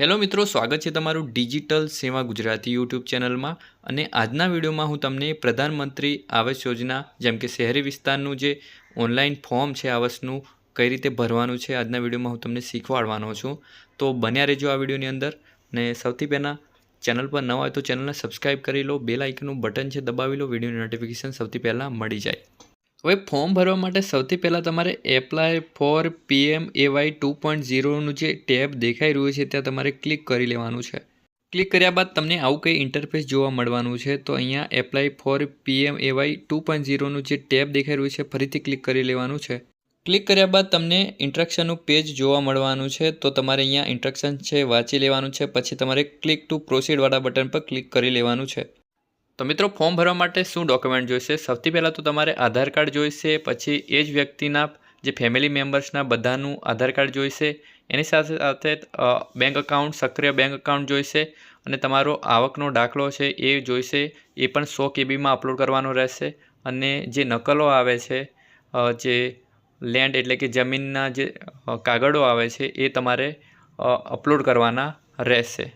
Hello મિત્રો, સ્વાગત છે તમારું ડિજિટલ સેવા ગુજરાતી યુટ્યુબ ચેનલમાં અને આજના વિડીયોમાં હું તમને પ્રધાનમંત્રી આવાસ યોજના, જેમ કે શહેરી વિસ્તારનું જે ઓનલાઈન ફોર્મ છે આવાસનું, કઈ રીતે ભરવાનું છે આજના વિડીયોમાં હું તમને શીખવાડવાનો છું. તો બન્યા રહેજો આ વિડીયોની અંદર ને સૌથી પહેલાં ચેનલ પર નવા હોય તો ચેનલને સબસ્ક્રાઈબ કરી લો, બેલ આઇકનનું બટન છે દબાવી લો, વિડીયોની નોટિફિકેશન સૌથી પહેલાં મળી જાય. હવે ફોર્મ ભરવા માટે સૌથી પહેલાં તમારે apply for PM AY two point ઝીરોનું જે ટેબ દેખાઈ રહ્યું છે, ત્યાં તમારે ક્લિક કરી લેવાનું છે. ક્લિક કર્યા બાદ તમને આવું કંઈ ઇન્ટરફેસ જોવા મળવાનું છે, તો અહીંયા apply for PM AY two point ઝીરોનું જે ટેબ દેખાઈ રહ્યું છે, ફરીથી ક્લિક કરી લેવાનું છે. ક્લિક કર્યા બાદ તમને ઇન્ટ્રક્શનનું પેજ જોવા મળવાનું છે, તો તમારે અહીંયા ઇન્ટ્રક્શન છે વાંચી લેવાનું છે, પછી તમારે ક્લિક ટુ પ્રોસીડવાળા બટન પર ક્લિક કરી લેવાનું છે. તો મિત્રો, ફોર્મ ભરવા માટે શું ડોક્યુમેન્ટ જોઈશે? સૌથી પહેલાં તો તમારે આધાર કાર્ડ જોઈશે, પછી એ જ વ્યક્તિના, જે ફેમિલી મેમ્બર્સના બધાનું આધાર કાર્ડ જોઈશે. એની સાથે સાથે બેંક અકાઉન્ટ સક્રિય બેંક એકાઉન્ટ જોઈશે અને તમારો આવકનો દાખલો છે એ જોઈશે. એ પણ સો કેબીમાં અપલોડ કરવાનો રહેશે. અને જે નકલો આવે છે જે લેન્ડ એટલે કે જમીનના જે કાગળો આવે છે એ તમારે અપલોડ કરવાના રહેશે.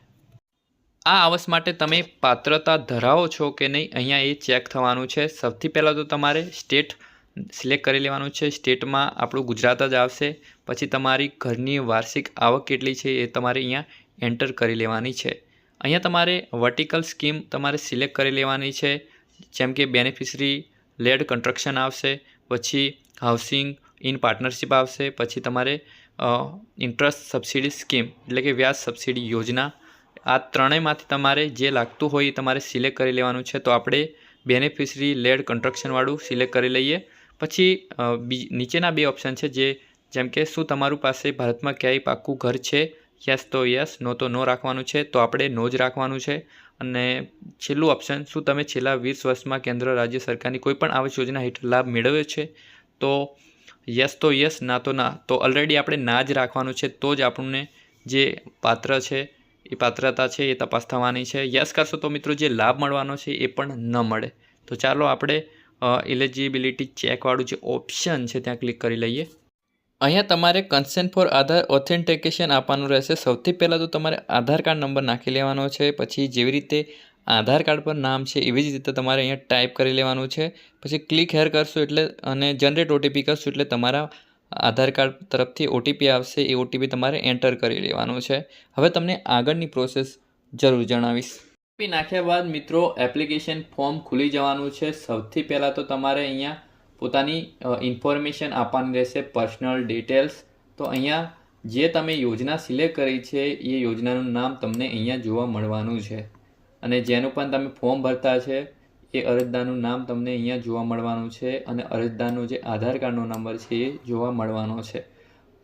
આ આવાસ માટે તમે પાત્રતા ધરાવો છો કે નહીં? અહીંયા એ ચેક થવાનું છે. સૌથી પહેલાં તો તમારે સ્ટેટ સિલેક્ટ કરી લેવાનું છે. સ્ટેટમાં આપણું ગુજરાત જ આવશે. પછી તમારી ઘરની વાર્ષિક આવક કેટલી છે એ તમારે અહીંયા એન્ટર કરી લેવાની છે. અહીંયા તમારે વર્ટિકલ સ્કીમ તમારે સિલેક્ટ કરી લેવાની છે. જેમ કે બેનિફિશરી લેડ કન્સ્ટ્રક્શન આવશે, પછી હાઉસિંગ ઇન પાર્ટનરશિપ આવશે, પછી તમારે ઇન્ટરેસ્ટ સબસિડી સ્કીમ એટલે કે વ્યાજ સબસિડી યોજના આ ત્રણેયમાંથી તમારે જે લાગતું હોય એ તમારે સિલેક્ટ કરી લેવાનું છે. તો આપણે બેનિફિશરી, લેડ, કન્સ્ટ્રક્શનવાળું સિલેક્ટ કરી લઈએ. પછી નીચેના બે ઓપ્શન છે જે, જેમ કે શું તમારું પાસે ભારતમાં ક્યાંય પાક્કું ઘર છે? યસ તો યસ, નો તો નો રાખવાનું છે. તો આપણે નો જ રાખવાનું છે. અને છેલ્લું ઓપ્શન, શું તમે છેલ્લા વીસ વર્ષમાં કેન્દ્ર, રાજ્ય સરકારની કોઈ પણ આવાસ યોજના હેઠળ લાભ મેળવ્યો છે? તો યસ તો યસ, ના તો ના. તો ઓલરેડી આપણે ના જ રાખવાનું છે. તો જ આપણને જે પાત્ર છે એ પાત્રતા છે, એ તપાસ થવાની છે. યસ, કરશો તો મિત્રો જે લાભ મળવાનો છે એ પણ ન મળે. તો ચાલો આપણે ઇલિજિબિલિટી ચેકવાળું જે ઓપ્શન છે ત્યાં ક્લિક કરી લઈએ. અહીંયા તમારે કન્સેન્ટ ફોર આધાર ઓથેન્ટિકેશન આપવાનું રહેશે. સૌથી પહેલાં તો તમારે આધાર કાર્ડ નંબર નાખી લેવાનો છે, પછી જેવી રીતે આધાર કાર્ડ પર નામ છે એવી જ રીતે તમારે અહીંયા ટાઈપ કરી લેવાનું છે. પછી ક્લિક હેર કરશો એટલે, અને જનરેટ ઓટીપી કરશો એટલે તમારા આધાર કાર્ડ તરફથી ઓટીપી આવશે, એ ઓટીપી તમારે એન્ટર કરી લેવાનું છે. હવે તમને આગળની પ્રોસેસ જરૂર જણાવીશ. ઓટીપી નાખ્યા બાદ મિત્રો એપ્લિકેશન ફોર્મ ખુલી જવાનું છે. સૌથી પહેલાં તો તમારે અહીંયા પોતાની ઇન્ફોર્મેશન આપવાની રહેશે પર્સનલ ડિટેલ્સ તો અહીંયા જે તમે યોજના સિલેક્ટ કરી છે, એ યોજનાનું નામ તમને અહીંયા જોવા મળવાનું છે. અને જેનું પણ તમે ફોર્મ ભરતા છે એ અરજદારનું નામ તમને અહીંયા જોવા મળવાનું છે અને અરજદારનો જે આધાર કાર્ડનો નંબર છે એ જોવા મળવાનો છે.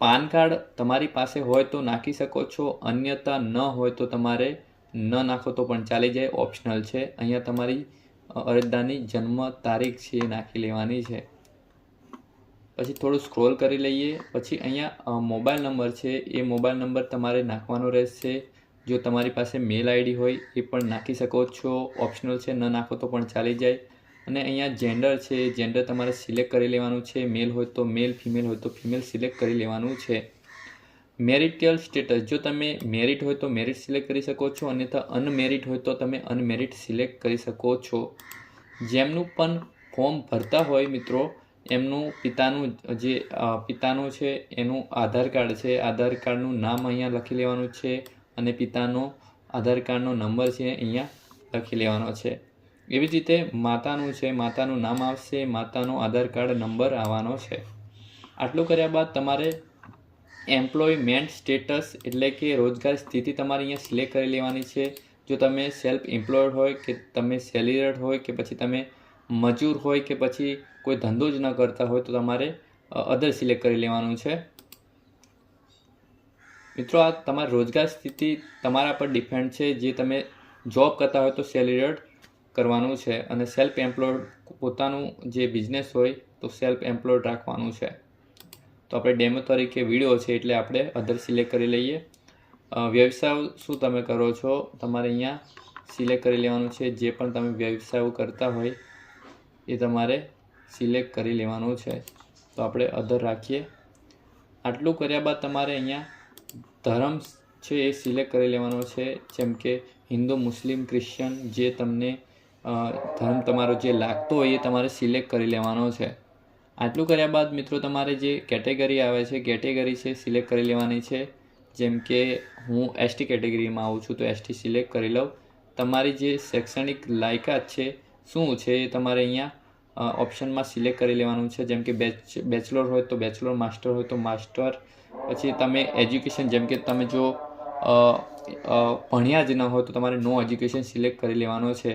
પાન કાર્ડ તમારી પાસે હોય તો નાખી શકો છો, અન્યથા ન હોય તો તમારે ન નાખો તો પણ ચાલી જાય, ઓપ્શનલ છે. અહીંયા તમારી અરજદારની જન્મ તારીખ છે એ નાખી લેવાની છે. પછી થોડું સ્ક્રોલ કરી લઈએ. પછી અહીંયા મોબાઈલ નંબર છે, એ મોબાઈલ નંબર તમારે નાખવાનો રહેશે. જો તમારી પાસે મેલ આઈડી હોય એ પણ નાખી શકો છો. ઓપ્શનલ છે, ન નાખો તો પણ ચાલી જાય. અને અહીંયા જેન્ડર છે, જેન્ડર તમારે સિલેક્ટ કરી લેવાનું છે. મેલ હોય તો મેલ, ફિમેલ હોય તો ફિમેલ સિલેક્ટ કરી લેવાનું છે. મેરિટલ સ્ટેટસ, જો તમે મેરિટ હોય તો મેરિટ સિલેક્ટ કરી શકો છો, અન્યથા અનમેરિટ હોય તો તમે અનમેરિટ સિલેક્ટ કરી શકો છો. જેમનું પણ ફોર્મ ભરતા હોય મિત્રો, એમનું પિતાનું જે પિતાનું છે, એનું આધાર કાર્ડ છે. આધાર કાર્ડનું નામ અહીંયા લખી લેવાનું છે. અને પિતાનો આધાર કાર્ડનો નંબર છે અહીંયા લખી લેવાનો છે. એવી જ રીતે માતાનું છે, માતાનું નામ આવશે, માતાનો આધાર કાર્ડ નંબર આવવાનો છે. આટલું કર્યા બાદ તમારે એમ્પ્લોયમેન્ટ સ્ટેટસ એટલે કે રોજગાર સ્થિતિ તમારે અહીંયા સિલેક્ટ કરી લેવાની છે. જો તમે સેલ્ફ એમ્પ્લોયડ હોય કે તમે સેલિરેટ હોય કે પછી તમે મજૂર હોય કે પછી કોઈ ધંધો જ ન કરતા હોય તો તમારે અધર સિલેક્ટ કરી લેવાનું છે. મિત્રો, આ તમારી રોજગાર સ્થિતિ તમારા પર ડિપેન્ડ છે. જે તમે જોબ કરતા હોય તો સેલિરેટ કરવાનું છે અને સેલ્ફ એમ્પ્લોયડ પોતાનું જે બિઝનેસ હોય તો સેલ્ફ એમ્પ્લોયડ રાખવાનું છે. તો આપણે ડેમો તરીકે વીડિયો છે એટલે આપણે અધર સિલેક્ટ કરી લઈએ. વ્યવસાય શું તમે કરો છો? તમારે અહીંયા સિલેક્ટ કરી લેવાનું છે. જે પણ તમે વ્યવસાયો કરતા હોય એ તમારે સિલેક્ટ કરી લેવાનું છે. તો આપણે અધર રાખીએ. આટલું કર્યા બાદ તમારે અહીંયા ધર્મ છે એ સિલેક્ટ કરી લેવાનો છે. જેમ કે હિન્દુ, મુસ્લિમ ક્રિશ્ચન જે તમને ધર્મ તમારો જે લાગતો હોય એ તમારે સિલેક્ટ કરી લેવાનો છે. આટલું કર્યા બાદ મિત્રો તમારે જે કેટેગરી આવે છે, કેટેગરી છે સિલેક્ટ કરી લેવાની છે. જેમ કે હું એસટી કેટેગરીમાં આવું છું તો એસટી સિલેક્ટ કરી લઉં. તમારી જે શૈક્ષણિક લાયકાત છે, શું છે એ તમારે અહીંયા ઓપ્શનમાં સિલેક્ટ કરી લેવાનું છે. જેમ કે બેચ બેચલર હોય તો બેચલર માસ્ટર હોય તો માસ્ટર પછી તમે એજ્યુકેશન જેમ કે તમે જો ભણ્યા જ ન હોય તો તમારે નો એજ્યુકેશન સિલેક્ટ કરી લેવાનો છે.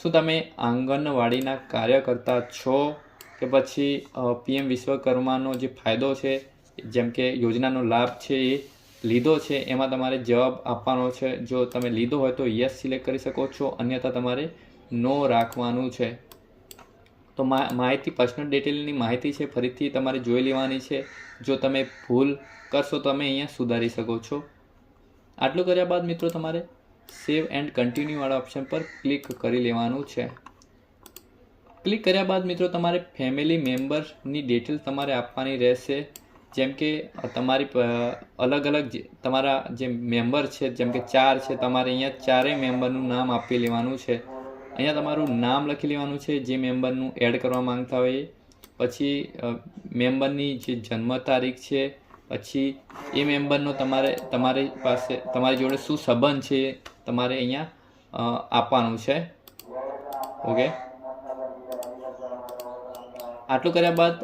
શું તમે આંગણવાડીના કાર્યકર્તા છો કે પછી પીએમ વિશ્વકર્માનો જે ફાયદો છે, જેમ કે યોજનાનો લાભ છે એ લીધો છે, એમાં તમારે જવાબ આપવાનો છે. જો તમે લીધો હોય તો યસ સિલેક્ટ કરી શકો છો. અન્યથા તમારે નો રાખવાનું છે. તો માહિતી પર્સનલ ડિટેલની માહિતી છે, ફરીથી તમારે જોઈ લેવાની છે. જો તમે ભૂલ કરશો, તો તમે અહીંયા સુધારી શકો છો. આટલું કર્યા બાદ મિત્રો તમારે સેવ એન્ડ કન્ટિન્યુ વાળા ઓપ્શન પર ક્લિક કરી લેવાનું છે. ક્લિક કર્યા બાદ મિત્રો તમારે ફેમિલી મેમ્બરની ડિટેલ તમારે આપવાની રહેશે. જેમ કે તમારી અલગ અલગ તમારા જે મેમ્બર છે, જેમ કે ચાર છે, તમારે અહીંયા ચારેય મેમ્બરનું નામ આપી લેવાનું છે. અહીંયા તમારું નામ લખી લેવાનું છે, જે મેમ્બરનું એડ કરવા માંગતા હોય પછી મેમ્બરની જે જન્મ તારીખ છે, પછી એ મેમ્બરનો તમારે, તમારી પાસે, તમારી જોડે શું સંબંધ છે તમારે અહીંયા આપવાનું છે. ઓકે? આટલું કર્યા બાદ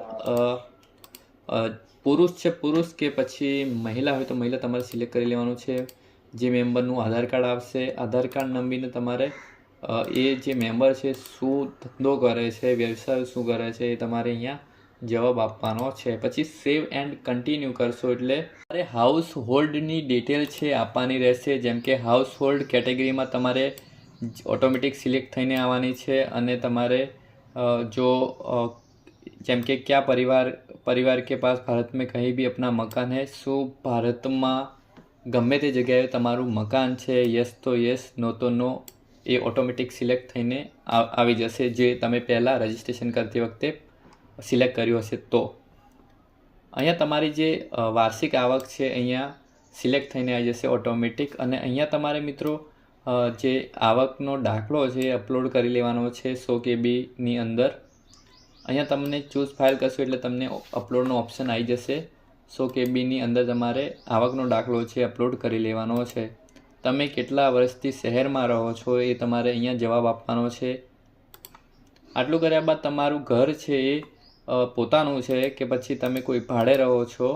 પુરુષ છે પુરુષ કે પછી મહિલા હોય તો મહિલા તમારે સિલેક્ટ કરી લેવાનું છે. જે મેમ્બરનું આધાર કાર્ડ આવશે, આધાર કાર્ડ નંબીને તમારે એ જે મેમ્બર છે, શું ધંધો કરે છે, વ્યવસાય શું કરે છે, એ તમારે અહીંયા જવાબ આપવાનો છે. પછી સેવ એન્ડ કન્ટિન્યુ કરશો એટલે તમારે હાઉસ હોલ્ડની ડિટેલ છે આપવાની રહેશે. જેમ કે હાઉસ હોલ્ડ કેટેગરીમાં તમારે ઓટોમેટિક સિલેક્ટ થઈને આવવાની છે અને તમારે જો જેમ કે કયા પરિવાર પરિવાર કે પાસ ભારતમાં કંઈ બી આપણા મકાન હૈ શું ભારતમાં ગમે તે જગ્યાએ તમારું મકાન છે યસ તો યસ નો તો નો એ ઓટોમેટિક સિલેક્ટ થઈને આવી જશે જે તમે પહેલાં રજિસ્ટ્રેશન કરતી વખતે સિલેક્ટ કર્યું હશે તો. અહીંયા તમારી જે વાર્ષિક આવક છે અહીંયા સિલેક્ટ થઈને આવી જશે ઓટોમેટિક અને અહીંયા તમારે મિત્રો જે આવકનો દાખલો છે એ અપલોડ કરી લેવાનો છે સો કેબીની અંદર. અહીંયા તમને ચૂઝ ફાઇલ કરશો એટલે તમને અપલોડનો ઓપ્શન આવી જશે. સો કેબીની અંદર તમારે આવકનો દાખલો છે અપલોડ કરી લેવાનો છે. તમે કેટલા વર્ષથી શહેરમાં રહો છો એ તમારે અહીંયા જવાબ આપવાનો છે. આટલું કર્યા બાદ તમારું ઘર છે એ પોતાનું છે કે પછી તમે કોઈ ભાડે રહો છો?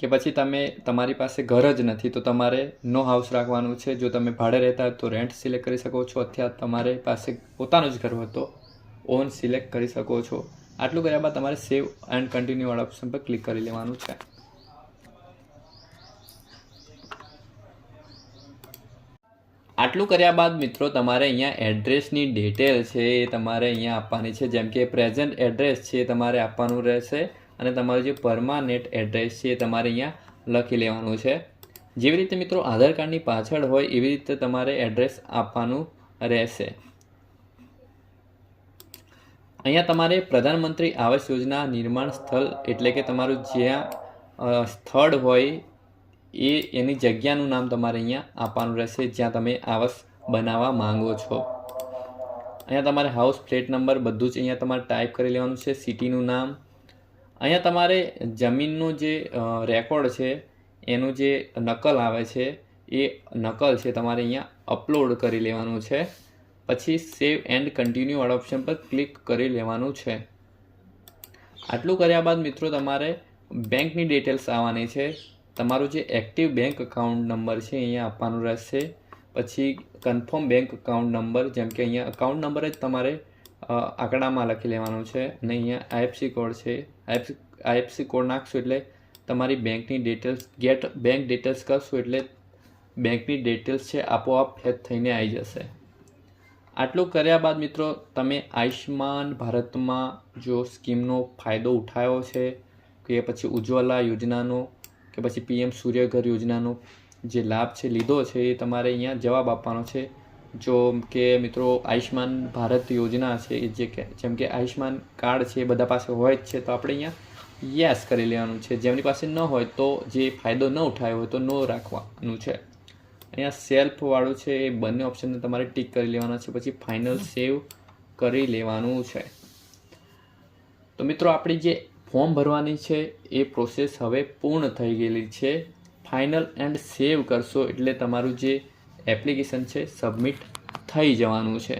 કે પછી તમે, તમારી પાસે ઘર જ નથી તો તમારે નો હાઉસ રાખવાનું છે? જો તમે ભાડે રહેતા તો રેન્ટ સિલેક્ટ કરી શકો છો અથવા તમારે પાસે પોતાનું જ ઘર હોય તો ઓન સિલેક્ટ કરી શકો છો. આટલું કર્યા બાદ તમારે સેવ એન્ડ કન્ટિન્યુ વાળા ઓપ્શન પર ક્લિક કરી લેવાનું છે. આટલું કર્યા બાદ મિત્રો, તમારે અહીંયા એડ્રેસની ડિટેલ છે એ તમારે અહીંયા આપવાની છે. જેમ કે પ્રેઝન્ટ એડ્રેસ છે એ તમારે આપવાનું રહેશે અને તમારું જે પરમાનન્ટ એડ્રેસ છે એ તમારે અહીંયા લખી લેવાનું છે. જેવી રીતે મિત્રો, આધાર કાર્ડની પાછળ હોય એવી રીતે તમારે એડ્રેસ આપવાનું રહેશે. અહીંયા તમારે પ્રધાનમંત્રી આવાસ યોજના નિર્માણ સ્થળ એટલે કે તમારું જ્યાં સ્થળ હોય એ એની જગ્યાનું નામ તમારે અહીંયા આપવાનું રહેશે, જ્યાં તમે આવાસ બનાવવા માંગો છો. અહીંયા તમારે હાઉસ ફ્લેટ નંબર બધું જ અહીંયા તમારે ટાઈપ કરી લેવાનું છે સિટીનું નામ. અહીંયા તમારે જમીનનું જે રેકોર્ડ છે, એનું જે નકલ આવે છે, એ નકલ છે તમારે અહીંયા અપલોડ કરી લેવાનું છે. પછી સેવ એન્ડ કન્ટિન્યુ વાળા ઓપ્શન પર ક્લિક કરી લેવાનું છે. આટલું કર્યા બાદ મિત્રો તમારે બેંકની ડિટેલ્સ આવવાની છે. તમારું જે એક્ટિવ બેંક એકાઉન્ટ નંબર છે, અહીંયા આપવાનું રહેશે. પછી કન્ફર્મ બેંક અકાઉન્ટ નંબર જેમ કે અહીંયા અકાઉન્ટ નંબર જ તમારે આંકડામાં લખી લેવાનું છે. અને અહીંયા આઈએફસી કોડ છે. આઈએફસી આઈએફસી કોડ નાખશો એટલે તમારી બેંકની ડિટેલ્સ ગેટ બેંક ડિટેલ્સ કરશો એટલે બેંકની ડિટેલ્સ છે, આપોઆપ ફેચ થઈને આવી જશે. આટલું કર્યા બાદ મિત્રો, તમે આયુષ્યમાન ભારતમાં જો સ્કીમનો ફાયદો ઉઠાવ્યો છે, કે પછી ઉજ્જવલા યોજનાનો કે પછી પીએમ સૂર્યઘર યોજનાનો જે લાભ છે, લીધો છે, એ તમારે અહીંયા જવાબ આપવાનો છે. જો કે મિત્રો આયુષ્માન ભારત યોજના છે, એ જે કે, જેમ કે આયુષ્માન કાર્ડ છે, એ બધા પાસે હોય જ છે, તો આપણે અહીંયા યસ કરી લેવાનું છે. જેમની પાસે ન હોય તો જે ફાયદો ન ઉઠાયો હોય તો નો રાખવાનું છે. અહીંયા સેલ્ફવાળું છે, એ બંને ઓપ્શનને તમારે ટીક કરી લેવાના છે, પછી ફાઇનલ સેવ કરી લેવાનું છે. તો મિત્રો આપણી જે ફોર્મ ભરવાની છે. એ પ્રોસેસ હવે પૂર્ણ થઈ ગયેલી છે. ફાઇનલ એન્ડ સેવ કરશો એટલે તમારું જે એપ્લિકેશન છે સબમિટ થઈ જવાનું છે.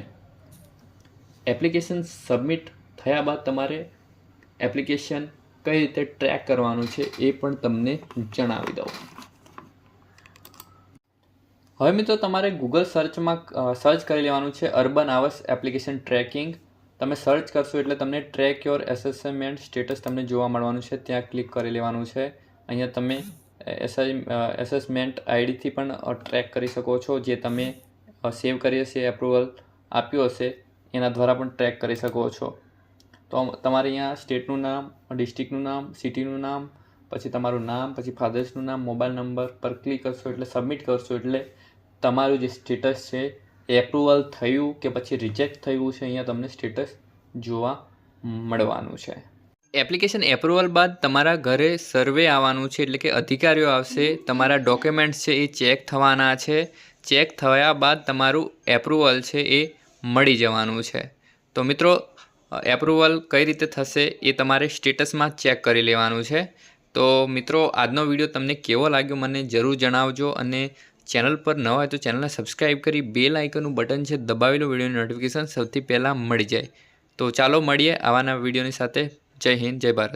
એપ્લિકેશન સબમિટ થયા બાદ તમારે એપ્લિકેશન કઈ રીતે ટ્રેક કરવાનું છે એ પણ તમને જણાવી દઉં. હવે મિત્રો તમારે ગૂગલ સર્ચમાં સર્ચ કરી લેવાનું છે. અર્બન આવાસ એપ્લિકેશન ટ્રેકિંગ તમે સર્ચ કરશો એટલે તમને ટ્રેક યોર એસેસમેન્ટ સ્ટેટસ તમને જોવા મળવાનું છે. ત્યાં ક્લિક કરી લેવાનું છે. અહીંયા તમે એસેસમેન્ટ આઈડીથી પણ ટ્રેક કરી શકો છો. જે તમે સેવ કરી હશે એપ્રુવલ આપ્યું હશે, એના દ્વારા પણ ટ્રેક કરી શકો છો. તો તમારે અહીંયા સ્ટેટનું નામ ડિસ્ટ્રિક્ટનું નામ સિટીનું નામ, પછી તમારું નામ, પછી ફાધર્સનું નામ મોબાઈલ નંબર પર ક્લિક કરશો એટલે સબમિટ કરશો એટલે તમારું જે સ્ટેટસ છે એપ્રુવલ થયું કે પછી રિજેક્ટ થયું છે અહીંયા તમને સ્ટેટસ જોવા મળવાનું છે. એપ્લિકેશન એપ્રુવલ બાદ તમારા ઘરે સર્વે આવવાનું છે એટલે કે અધિકારીઓ આવશે, તમારા ડોક્યુમેન્ટ્સ છે એ ચેક થવાના છે. ચેક થયા બાદ તમારું એપ્રુવલ છે એ મળી જવાનું છે. તો મિત્રો એપ્રુવલ કઈ રીતે થશે એ તમારે સ્ટેટસમાં ચેક કરી લેવાનું છે. તો મિત્રો, આજનો વીડિયો તમને કેવો લાગ્યો મને જરૂર જણાવજો અને ચેનલ પર ન હોય તો ચેનલને સબસ્ક્રાઈબ કરી બેલ આઇકનનું બટન છે દબાવી લો વિડીયોની નોટિફિકેશન સૌથી પહેલાં મળી જાય. તો ચાલો મળીએ આવાના વિડીયોની સાથે. જય હિન્દ, જય ભારત.